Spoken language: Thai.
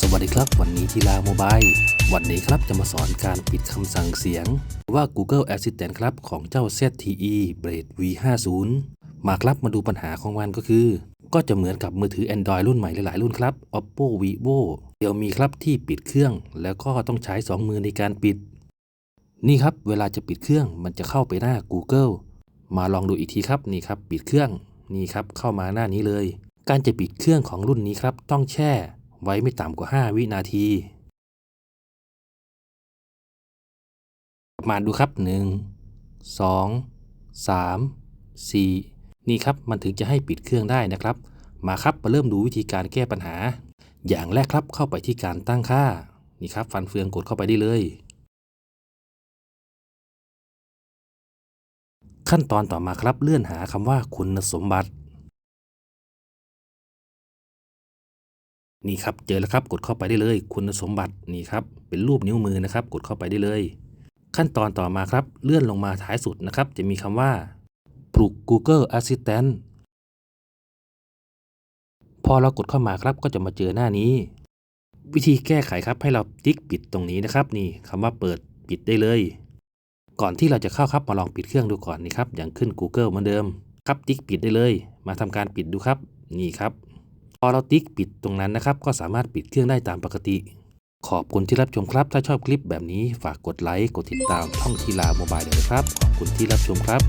สวัสดีครับ วันนี้ทีลาโมบายวันนี้ครับจะมาสอนการปิดคำสั่งเสียง ว่า Google Assistant ครับของเจ้า ZTE Blade V50 มาครับมาดูปัญหาของมันก็คือ ก็จะเหมือนกับมือถือ Android รุ่นใหม่หลาย ๆ รุ่นครับ Oppo Vivo เดี๋ยวมีครับที่ปิดเครื่อง แล้วก็ต้องใช้ 2 มือในการปิด นี่ครับเวลาจะปิดเครื่องมันจะเข้าไปหน้า Google มาลองดูอีกทีครับนี่ครับปิดเครื่องนี่ครับเข้ามาหน้านี้เลย การจะปิดเครื่องของรุ่นนี้ครับ ต้องแช่ไว้ไม่ต่ำกว่า 5 วินาทีมาดูครับ 1 2 3 4 นี่ครับมันถึงจะให้ปิดเครื่องได้นะครับ มาครับมาเริ่มดูวิธีการแก้ปัญหา อย่างแรกครับเข้าไปที่การตั้งค่า นี่ครับ ฟันเฟืองกดเข้าไปได้เลย ขั้นตอนต่อมาครับเลื่อนหาคำว่าคุณสมบัติ นี่ครับเจอแล้วครับกดเข้าไปได้เลย คุณสมบัตินี่ครับเป็นรูปนิ้วมือนะครับ กดเข้าไปได้เลย ขั้นตอนต่อมาครับ เลื่อนลงมาท้ายสุดนะครับ จะมีคำว่าปลุก Google Assistant พอเรากดเข้ามาครับก็จะมาเจอหน้านี้ วิธีแก้ไขครับให้เราติ๊กปิดตรงนี้นะครับ นี่คำว่าเปิดปิดได้เลย ก่อนที่เราจะเข้าครับมาลองปิดเครื่องดูก่อนนี่ครับอย่างขึ้น Google เหมือนเดิม ครับติ๊กปิดได้เลย มาทำการปิดดูครับ นี่ครับ พอเราติ๊กปิดตรงนั้นนะครับ ก็สามารถปิดเครื่องได้ตามปกติ ขอบคุณที่รับชมครับ ถ้าชอบคลิปแบบนี้ฝากกดไลค์กดติดตามช่องทีลาโมบายเลยนะครับ ขอบคุณที่รับชมครับ